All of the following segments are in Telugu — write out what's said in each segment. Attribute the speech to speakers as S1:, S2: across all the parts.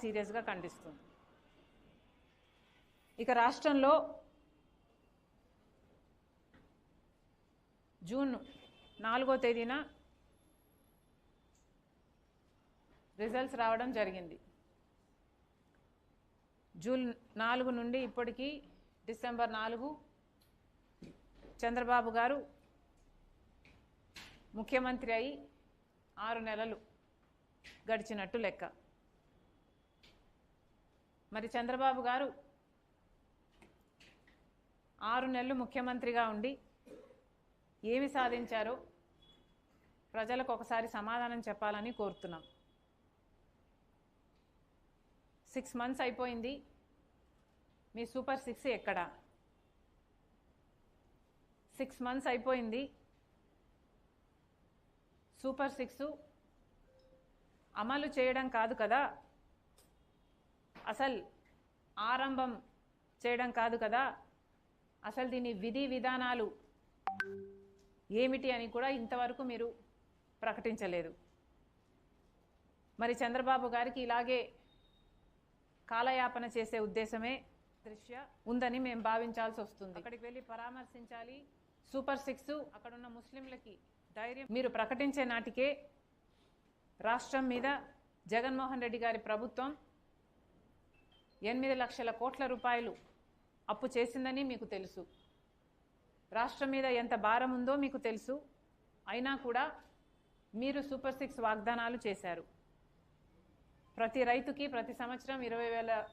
S1: సీరియస్గా ఖండిస్తుంది. ఇక రాష్ట్రంలో జూన్ నాలుగో తేదీన రిజల్ట్స్ రావడం జరిగింది. జూన్ నాలుగు నుండి ఇప్పటికీ డిసెంబర్ నాలుగు చంద్రబాబు గారు ముఖ్యమంత్రి అయి ఆరు నెలలు గడిచినట్టు లెక్క. మరి చంద్రబాబు గారు ఆరు నెలలు ముఖ్యమంత్రిగా ఉండి ఏమి సాధించారో ప్రజలకు ఒకసారి సమాధానం చెప్పాలని కోరుతున్నాం. సిక్స్ మంత్స్ అయిపోయింది. మీ సూపర్ సిక్స్ ఎక్కడా? సిక్స్ మంత్స్ అయిపోయింది. సూపర్ సిక్స్ అమలు చేయడం కాదు కదా? అసలు ఆరంభం చేయడం కాదు కదా. అసలు దీని విధి విధానాలు ఏమిటి అని కూడా ఇంతవరకు మీరు ప్రకటించలేదు. మరి చంద్రబాబు గారికి ఇలాగే కాలయాపన చేసే ఉద్దేశమే దృశ్య ఉందని మేము భావించాల్సి వస్తుంది. అక్కడికి వెళ్ళి పరామర్శించాలి. సూపర్ సిక్స్ అక్కడున్న ముస్లింలకి ధైర్యం. మీరు ప్రకటించే నాటికే రాష్ట్రం మీద జగన్మోహన్ రెడ్డి గారి ప్రభుత్వం ఎనిమిది లక్షల కోట్ల రూపాయలు అప్పు చేసిందని మీకు తెలుసు. రాష్ట్రం మీద ఎంత భారం ఉందో మీకు తెలుసు. అయినా కూడా మీరు సూపర్ సిక్స్ వాగ్దానాలు చేశారు. ప్రతి రైతుకి ప్రతి సంవత్సరం ఇరవై వేల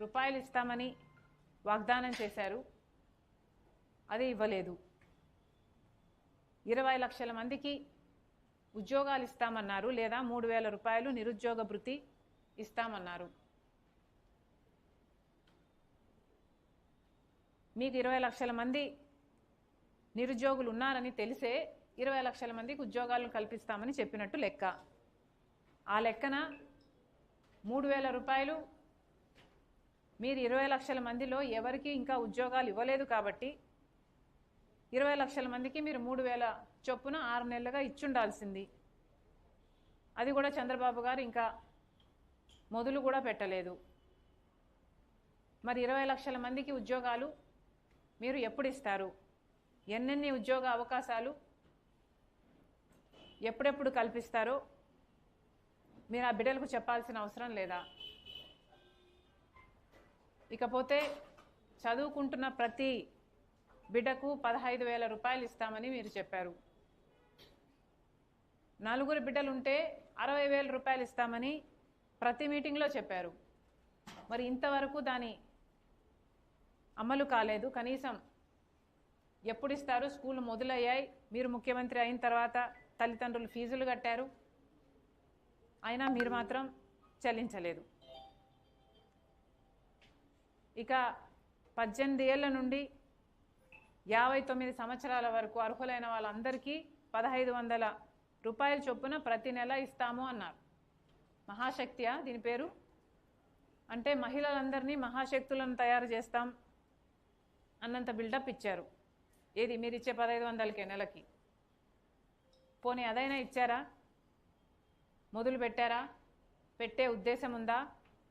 S1: రూపాయలు ఇస్తామని వాగ్దానం చేశారు. అది ఇవ్వలేదు. ఇరవై లక్షల మందికి ఉద్యోగాలు ఇస్తామన్నారు లేదా మూడు వేల రూపాయలు నిరుద్యోగ భృతి ఇస్తామన్నారు. మీకు ఇరవై లక్షల మంది నిరుద్యోగులు ఉన్నారని తెలిసే ఇరవై లక్షల మందికి ఉద్యోగాలను కల్పిస్తామని చెప్పినట్టు లెక్క. ఆ లెక్కన మూడు వేల రూపాయలు మీరు ఇరవై లక్షల మందిలో ఎవరికి ఇంకా ఉద్యోగాలు ఇవ్వలేదు కాబట్టి ఇరవై లక్షల మందికి మీరు మూడు వేల చొప్పున ఆరు నెలలుగా ఇచ్చుండాల్సింది. అది కూడా చంద్రబాబు గారు ఇంకా మొదలు కూడా పెట్టలేదు. మరి ఇరవై లక్షల మందికి ఉద్యోగాలు మీరు ఎప్పుడు ఇస్తారు ఎన్నెన్ని ఉద్యోగ అవకాశాలు ఎప్పుడెప్పుడు కల్పిస్తారో మీరు ఆ బిడ్డలకు చెప్పాల్సిన అవసరం లేదా? ఇకపోతే చదువుకుంటున్న ప్రతి బిడ్డకు పదహైదు వేల రూపాయలు ఇస్తామని మీరు చెప్పారు. నలుగురు బిడ్డలు ఉంటే అరవై వేల రూపాయలు ఇస్తామని ప్రతి మీటింగ్లో చెప్పారు. మరి ఇంతవరకు దాని అమలు కాలేదు. కనీసం ఎప్పుడు ఇస్తారు స్కూల్ మొదలయ్యాయి. మీరు ముఖ్యమంత్రి అయిన తర్వాత తల్లిదండ్రులు ఫీజులు కట్టారు. అయినా మీరు మాత్రం చెల్లించలేదు. ఇక పద్దెనిమిది ఏళ్ళ నుండి యాభై తొమ్మిది సంవత్సరాల వరకు అర్హులైన వాళ్ళందరికీ పదహైదు వందల రూపాయల చొప్పున ప్రతి నెల ఇస్తాము అన్నారు. మహాశక్తియా దీని పేరు? అంటే మహిళలందరినీ మహాశక్తులను తయారు చేస్తాం. అన్నంత బిల్డప్ ఇచ్చారు. ఏది? మీరు ఇచ్చే పదహైదు వందలకే నెలకి. పోనీ అదైనా ఇచ్చారా? మొదలు పెట్టారా? పెట్టే ఉద్దేశం ఉందా?